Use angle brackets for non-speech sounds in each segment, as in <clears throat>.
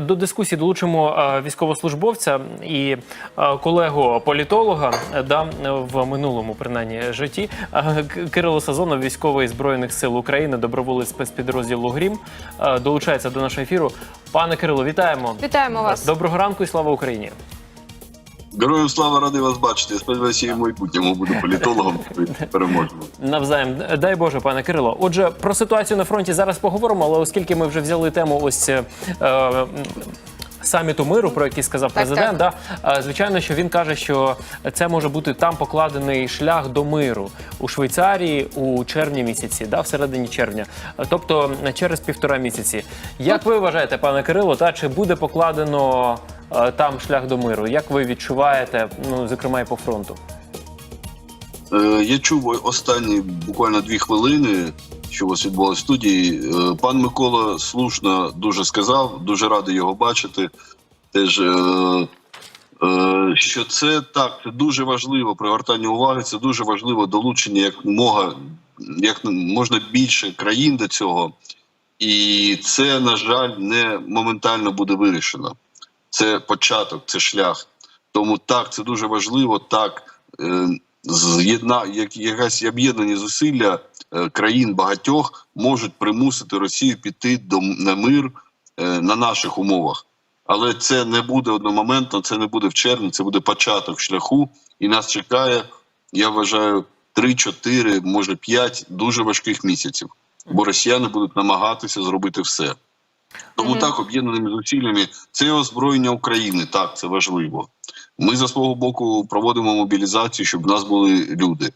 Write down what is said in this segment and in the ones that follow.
До дискусії долучимо е, військовослужбовця і е, колегу політолога е, да, в минулому принаймні житті Кирило Сазонов, військовий збройних сил України, доброволець спецпідрозділу Грім, долучається до нашого ефіру. Пане Кирило, вітаємо Вітаємо вас. Доброго ранку і слава Україні. Героям слава радий вас бачити. Я сподіваюся, і в майбутньому буду політологом. Ми переможемо. Навзаєм, дай Боже, пане Кирило. Отже, про ситуацію на фронті зараз поговоримо, але оскільки ми вже взяли тему ось. Е, е, Саміту миру, про який сказав Так, президент, Да, е, звичайно, що він каже, що це може бути там покладений шлях до миру у Швейцарії у червні місяці, да, в середині червня, тобто е, через півтора місяці. Як ви вважаєте, пане Кирило, та чи буде покладено там шлях до миру? Як ви відчуваєте, ну зокрема і по фронту? Е, Я чув останні буквально дві хвилини, що у вас відбулося в студії. Е, Пан Микола слушно дуже сказав, дуже радий його бачити. Теж е, е, що це так, дуже важливо привертання уваги. Це дуже важливо долучення як мога, як можна більше країн до цього. І це, на жаль, не моментально буде вирішено. Це початок, це шлях. Тому так, це дуже важливо. Так, е, з'єдна як якась об'єднані зусилля е, країн багатьох можуть примусити Росію піти до на мир е, на наших умовах. Але це не буде одномоментно, це не буде в червні, це буде початок шляху, і нас чекає, я вважаю, 3-4, може 5 дуже важких місяців. Бо росіяни будуть намагатися зробити все. Тому Мгм. так, об'єднаними зусиллями, це озброєння України. Так, це важливо. Ми за свого боку проводимо мобілізацію, щоб в нас були люди.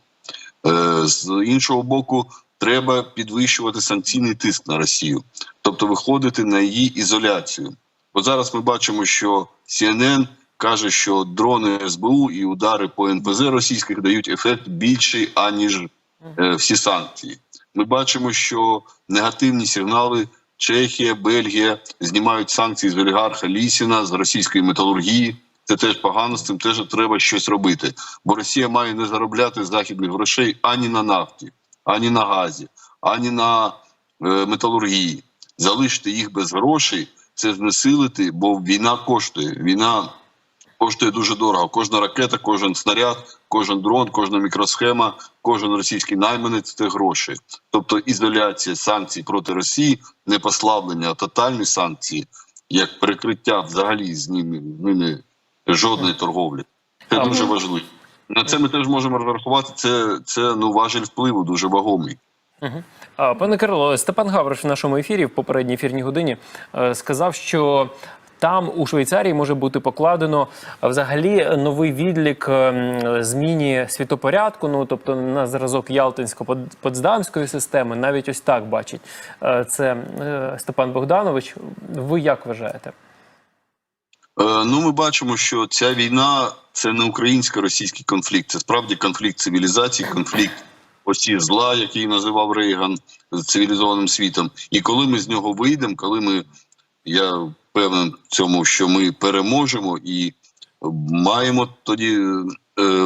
Е, з іншого боку, треба підвищувати санкційний тиск на Росію, тобто виходити на її ізоляцію. Бо зараз ми бачимо, що CNN каже, що дрони СБУ і удари по НПЗ російських дають ефект більший, аніж е, всі санкції. Ми бачимо, що негативні сигнали Чехія, Бельгія знімають санкції з олігарха Лісіна з російської металургії. Це теж погано, з цим теж треба щось робити. Бо Росія має не заробляти західних грошей ані на нафті, ані на газі, ані на е, металургії. Залишити їх без грошей це знесилити, бо війна коштує. Війна коштує дуже дорого. Кожна ракета, кожен снаряд, кожен дрон, кожна мікросхема, кожен російський найманець це гроші. Тобто ізоляція санкцій проти Росії, не послаблення, а тотальні санкції, як перекриття взагалі з ними, ними жодної торговлі. Це А, дуже важливо. На це ми теж можемо розрахувати. Це, це ну важель впливу дуже вагомий. Пане Кирило, Степан Гавриш в нашому ефірі в попередній ефірній годині е, сказав, що там у Швейцарії може бути покладено е, взагалі новий відлік е, зміні світопорядку. Ну тобто на зразок Ялтинсько-Потсдамської системи, навіть ось так бачить Е, це е, Степан Богданович. Ви як вважаєте? Е, Ну, ми бачимо, що ця війна це не українсько-російський конфлікт, це справді конфлікт цивілізацій, конфлікт осі зла, який називав Рейган з цивілізованим світом. І коли ми з нього вийдемо, коли ми я впевнений в цьому, що ми переможемо і маємо тоді е,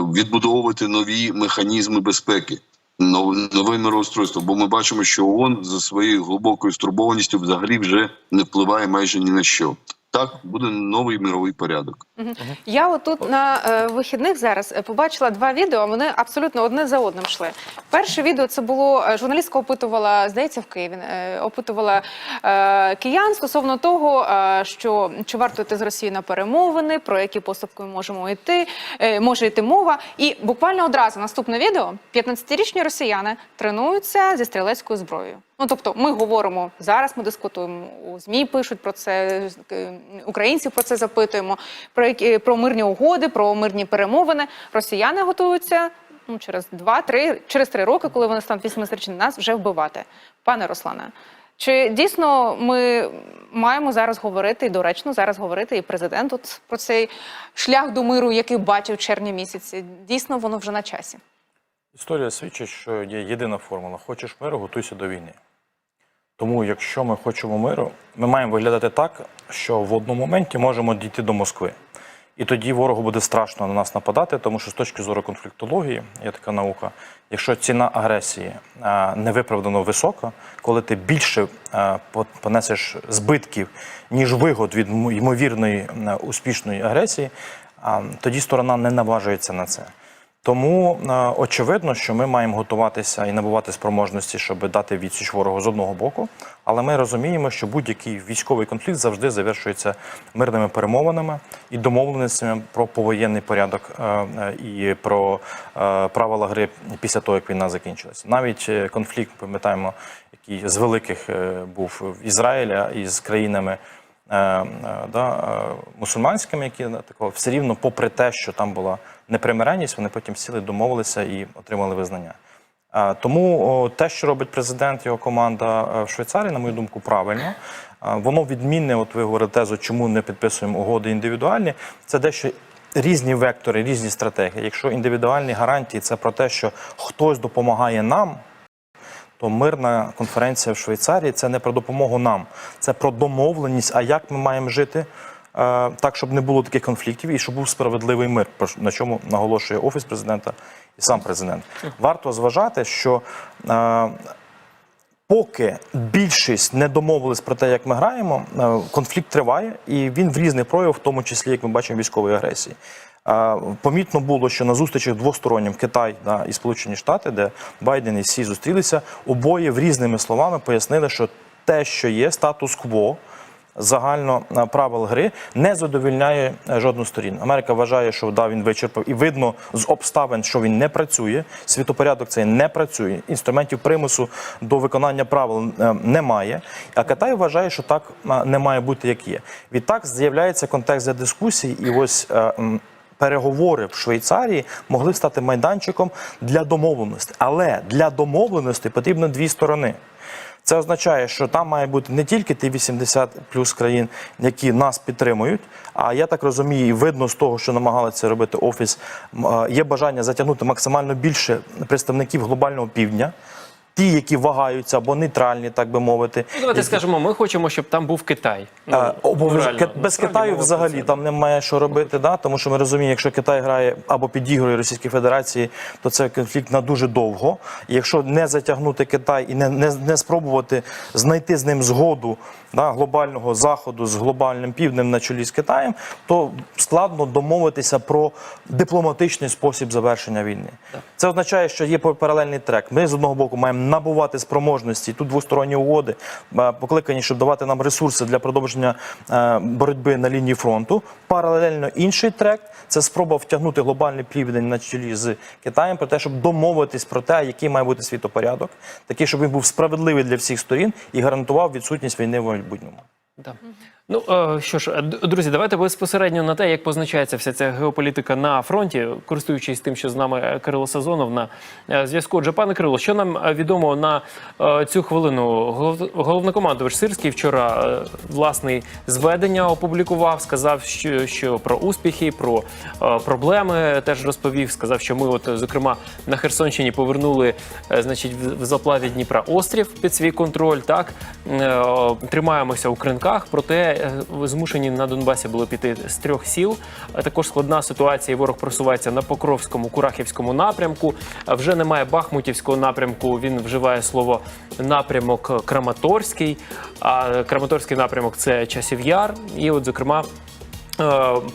відбудовувати нові механізми безпеки. нов- Нове мироустройство, бо ми бачимо, що ООН за своєю глибокою стурбованістю взагалі вже не впливає майже ні на що. Так буде новий мировий порядок. Я отут на е, вихідних зараз е, побачила два відео. Вони абсолютно одне за одним йшли. Перше відео це було е, журналістка опитувала, здається, в Києві е, опитувала е, киян стосовно того, е, що чи варто йти з Росією на перемовини, про які поступки ми можемо йти, е, може йти мова. І буквально одразу наступне відео: 15-річні росіяни тренуються зі стрілецькою зброєю. Ну тобто, ми говоримо зараз. Ми дискутуємо у змі. Пишуть про це е, українців про це запитуємо. Про які про мирні угоди, про мирні перемовини. Росіяни готуються ну через два-три, через три роки, коли вони стануть 18 нас вже вбивати. Пане Руслане, чи дійсно ми маємо зараз говорити і доречно зараз говорити і президент от про цей шлях до миру, який бачив червні місяці? Дійсно, воно вже на часі. Історія свідчить, що є єдина формула: хочеш миру, готуйся до війни. Тому, якщо ми хочемо миру, ми маємо виглядати так, що в одному моменті можемо дійти до Москви. І тоді ворогу буде страшно на нас нападати, тому що з точки зору конфліктології є така наука. Якщо ціна агресії е, невиправдано висока, коли ти більше е, понесеш збитків, ніж вигод від ймовірної е, успішної агресії, тоді сторона не наважується на це. Тому е, очевидно, що ми маємо готуватися і набувати спроможності, щоб дати відсіч ворогу з одного боку. Але ми розуміємо, що будь-який військовий конфлікт завжди завершується мирними перемовинами і домовленостями про повоєнний порядок е, е, і про правила гри після того, як війна закінчилася. Навіть конфлікт, пам'ятаємо, який з великих був в Ізраїля із країнами е, да, е, мусульманськими, які такого все рівно, попри те, що там була непримиренність, вони потім сіли, домовилися і отримали визнання. Тому те, що робить президент, його команда е, в Швейцарії, на мою думку, правильно. Воно відмінне. От ви говорите тезу, чому не підписуємо угоди індивідуальні. Це дещо різні вектори, різні стратегії. Якщо індивідуальні гарантії, це про те, що хтось допомагає нам то мирна конференція в Швейцарії це не про допомогу нам, це про домовленість. А як ми маємо жити так, щоб не було таких конфліктів і щоб був справедливий мир, на чому наголошує офіс президента і сам президент. Варто зважати, що е, поки більшість не домовились про те, як ми граємо, е, конфлікт триває, і він в різних проявах, в тому числі, як ми бачимо, військової агресії. Е, Помітно було, що на зустрічах двостороннім Китай да, і Сполучені Штати, де Байден і Сі зустрілися, обоє в різними словами пояснили, що те, що є статус-кво, загально е, правил гри не задовільняє е, жодну сторін. Америка вважає, що да, він вичерпав, і видно з обставин, що він не працює. Світопорядок цей не працює. Інструментів примусу до виконання правил е, немає. А Китай вважає, що так не має бути, як є. Відтак з'являється контекст для дискусій, і ось. Переговори в Швейцарії могли стати майданчиком для домовленості, але для домовленості потрібно дві сторони. Це означає, що там має бути не тільки ті 80 плюс країн, які нас підтримують. А я так розумію, видно з того, що намагалися робити офіс, е, є бажання затягнути максимально більше представників глобального півдня, ті, які вагаються або нейтральні, так би мовити. Ну, давайте які- скажемо, ми хочемо, щоб там був Китай. Ну, Е, обов'язково. без Насправді Китаю взагалі це. там немає що робити, да? тому що ми розуміємо, якщо Китай грає або підігрує Російській Федерації, то це конфлікт на дуже довго. І якщо не затягнути Китай і не, не, не спробувати знайти з ним згоду да, глобального заходу з глобальним півднем на чолі з Китаєм, то складно домовитися про дипломатичний спосіб завершення війни. Це означає, що є паралельний трек. Ми з одного боку маємо набувати спроможності. Тут двосторонні угоди е, покликані, щоб давати нам ресурси для продовження е, боротьби на лінії фронту. Паралельно інший трек це спроба втягнути глобальний південь на чолі з Китаєм про те, щоб домовитись про те, який має бути світопорядок, такий, щоб він був справедливий для всіх сторін і гарантував відсутність війни в майбутньому. Да. Ну е, що ж, е, друзі, давайте безпосередньо на те, як позначається вся ця геополітика на фронті, користуючись тим, що з нами е, Кирило Сазонов на зв'язку. Отже, пане Кирило, що нам відомо на цю хвилину? Голов- Головнокомандувач Сирський вчора е, власний зведення опублікував, сказав, що, що про успіхи, про проблеми теж розповів. Сказав, що ми, от зокрема, на Херсонщині повернули, значить, в заплаві Дніпра острів під свій контроль. Так тримаємося у кринках, проте е, змушені на Донбасі було піти з трьох сіл. Також складна ситуація. Ворог просувається на Покровському, Курахівському напрямку. Вже немає Бахмутівського напрямку. Він вживає слово напрямок Краматорський. А Краматорський напрямок це часів яр. І, от, зокрема. Е,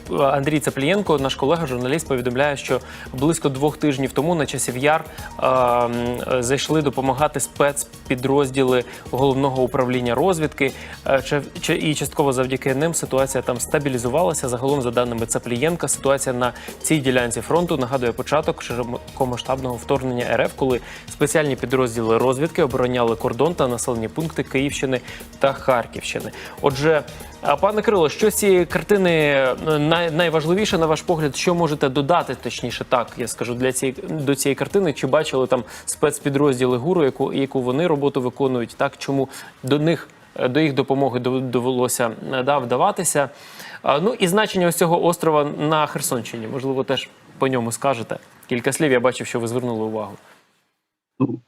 Андрій Цаплієнко, наш колега, журналіст, повідомляє, що близько двох тижнів тому на часів яр е, зайшли допомагати спецпідрозділи головного управління розвідки. Е, І частково завдяки ним ситуація там стабілізувалася. Загалом, за даними Цаплієнка, ситуація на цій ділянці фронту нагадує початок широкомасштабного вторгнення РФ, коли спеціальні підрозділи розвідки обороняли кордон та населені пункти Київщини та Харківщини. Отже. Пане Кирило, що з цієї картини е, най, найважливіше на ваш погляд, що можете додати, точніше, так я скажу для цієї до цієї картини? Чи бачили там спецпідрозділи ГУРу, яку яку вони роботу виконують? Так чому до них е, до їх допомоги довелося е, да, вдаватися? Ну і значення ось цього острова на Херсонщині, можливо, теж по ньому скажете. Кілька слів я бачив, що ви звернули увагу. Ну,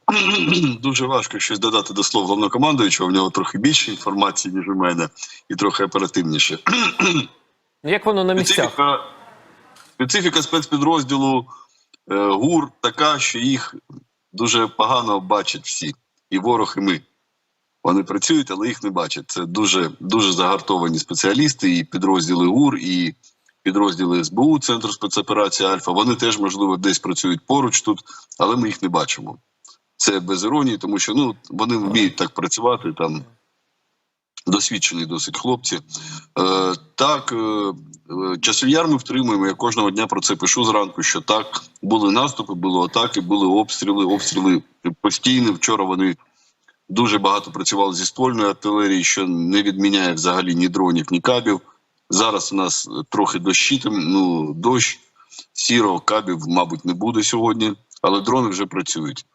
<clears throat> Дуже важко щось додати до слов головнокомандуючого. В нього трохи більше інформації, ніж у мене, і трохи оперативніше. Ну як воно на місцях? Специфіка, Специфіка спецпідрозділу е, ГУР така, що їх дуже погано бачать всі. І ворог, і ми. Вони працюють, але їх не бачать. Це дуже, дуже загартовані спеціалісти, і підрозділи ГУР, і підрозділи СБУ, Центру спецоперації Альфа. Вони теж, можливо, десь працюють поруч тут, але ми їх не бачимо. Це без іронії, тому що ну, вони вміють так працювати там. Досвідчені досить хлопці. Е, так, е, е, часів яр ми втримуємо. Я кожного дня про це пишу зранку. Що так були наступи, були атаки, були обстріли, обстріли постійні. Вчора вони дуже багато працювали зі ствольної артилерії, що не відміняє взагалі ні дронів, ні кабів. Зараз у нас трохи дощі, ну дощ сіро, кабів, мабуть, не буде сьогодні, але дрони вже працюють.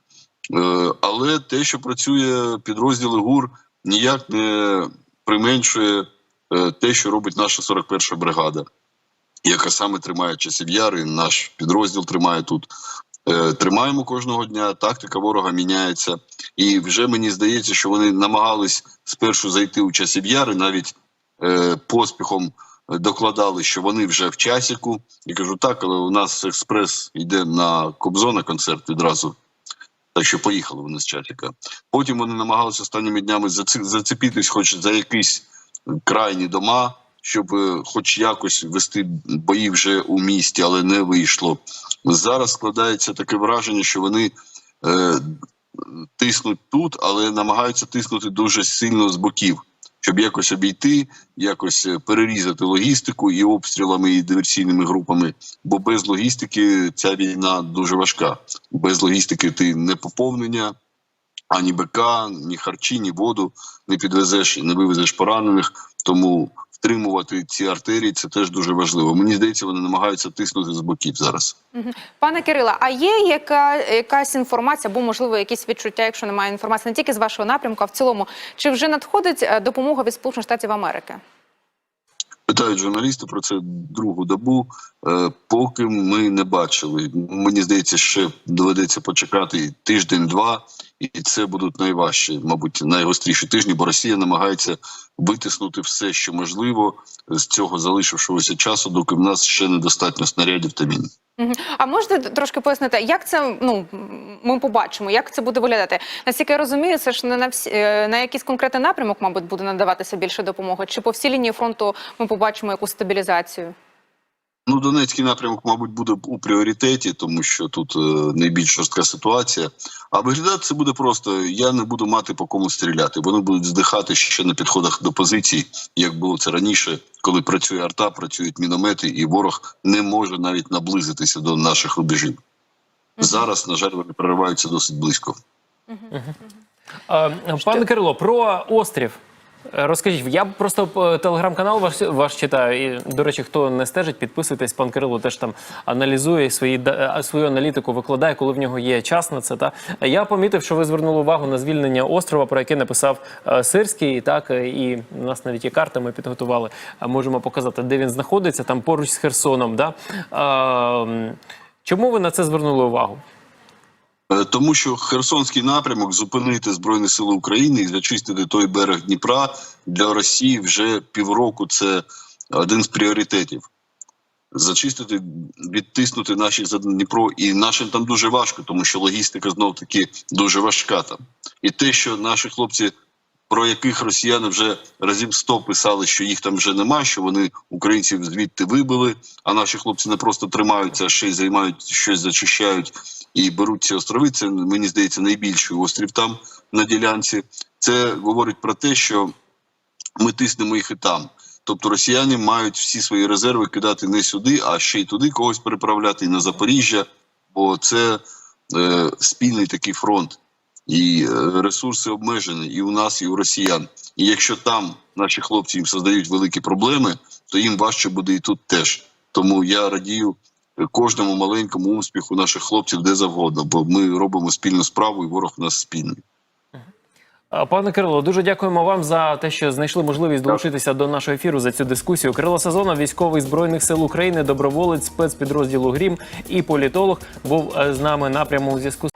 Е, але те, що працює підрозділи ГУР, ніяк не применшує е, те, що робить наша 41 бригада, яка саме тримає часів яри, наш підрозділ тримає тут. Е, Тримаємо кожного дня, тактика ворога міняється. І вже мені здається, що вони намагались спершу зайти у часів яри, навіть е, поспіхом докладали, що вони вже в часіку. Я кажу, так, але у нас експрес йде на Кобзона концерт відразу. Так що поїхали вони з чатика. Потім вони намагалися останніми днями зацепитись хоч за якісь крайні дома, щоб е, хоч якось вести бої вже у місті, але не вийшло. Зараз складається таке враження, що вони е, тиснуть тут, але намагаються тиснути дуже сильно з боків, щоб якось обійти, якось е, перерізати логістику і обстрілами, і диверсійними групами. Бо без логістики ця війна дуже важка. Без логістики ти не поповнення, ані БК, ні харчі, ні воду не підвезеш і не вивезеш поранених. Тому втримувати ці артерії це теж дуже важливо. Мені здається, вони намагаються тиснути з боків зараз. Пане Кирила, а є яка, якась інформація, або можливо якісь відчуття, якщо немає інформації, не тільки з вашого напрямку, а в цілому, чи вже надходить е, допомога від Сполучених Штатів Америки? Питають журналісти про це другу добу. Е, поки ми не бачили. Мені здається, ще доведеться почекати тиждень-два, і це будуть найважчі, мабуть, найгостріші тижні, бо Росія намагається витиснути все, що можливо, з цього залишившогося часу, доки в нас ще недостатньо снарядів та мін. А можете трошки пояснити, як це ну ми побачимо, як це буде виглядати? Наскільки я розумію, це ж не на всі е, на якийсь конкретний напрямок, мабуть, буде надаватися більше допомоги. Чи по всій лінії фронту ми побачимо якусь стабілізацію? Ну, Донецький напрямок, мабуть, буде у пріоритеті, тому що тут е, найбільш жорстка ситуація. А виглядати це буде просто: я не буду мати по кому стріляти. Вони будуть здихати ще на підходах до позицій, як було це раніше, коли працює арта, працюють міномети, і ворог не може навіть наблизитися до наших рубежів. Зараз, на жаль, вони прориваються досить близько. Пане Кирило, про острів. Е, Розкажіть, я просто е, телеграм-канал ваш, ваш читаю. І, до речі, хто не стежить, підписуйтесь. Пан Кирило теж там аналізує свої е, свою аналітику, викладає, коли в нього є час на це. Та я помітив, що ви звернули увагу на звільнення острова, про яке написав Сирський. Так і у нас навіть є карта. Ми підготували. Можемо показати, де він знаходиться, там поруч з Херсоном. Да? Чому ви на це звернули увагу? Е, Тому що Херсонський напрямок зупинити Збройні Сили України і зачистити той берег Дніпра для Росії вже півроку це один з пріоритетів. Зачистити, відтиснути наші за Дніпро, і нашим там дуже важко, тому що логістика знов таки дуже важка там. І те, що наші хлопці, про яких росіяни вже разів сто писали, що їх там вже нема, що вони українців звідти вибили, а наші хлопці не просто тримаються, а ще й займають щось, зачищають і беруть ці острови. Це мені здається найбільший острів там на ділянці. Це говорить про те, що ми тиснемо їх і там. Тобто росіяни мають всі свої резерви кидати не сюди, а ще й туди когось переправляти, і на Запоріжжя, бо це е, спільний такий фронт, і е, ресурси обмежені і у нас, і у росіян. І якщо там наші хлопці їм создають великі проблеми, то їм важче буде і тут теж. Тому я радію кожному маленькому успіху наших хлопців де завгодно, бо ми робимо спільну справу, і ворог у нас спільний. Пане Кирило, дуже дякуємо вам за те, що знайшли можливість долучитися до нашого ефіру за цю дискусію. Кирило Сазонов, військовий збройних сил України, доброволець спецпідрозділу Грім і політолог, був е, з нами на прямому зв'язку.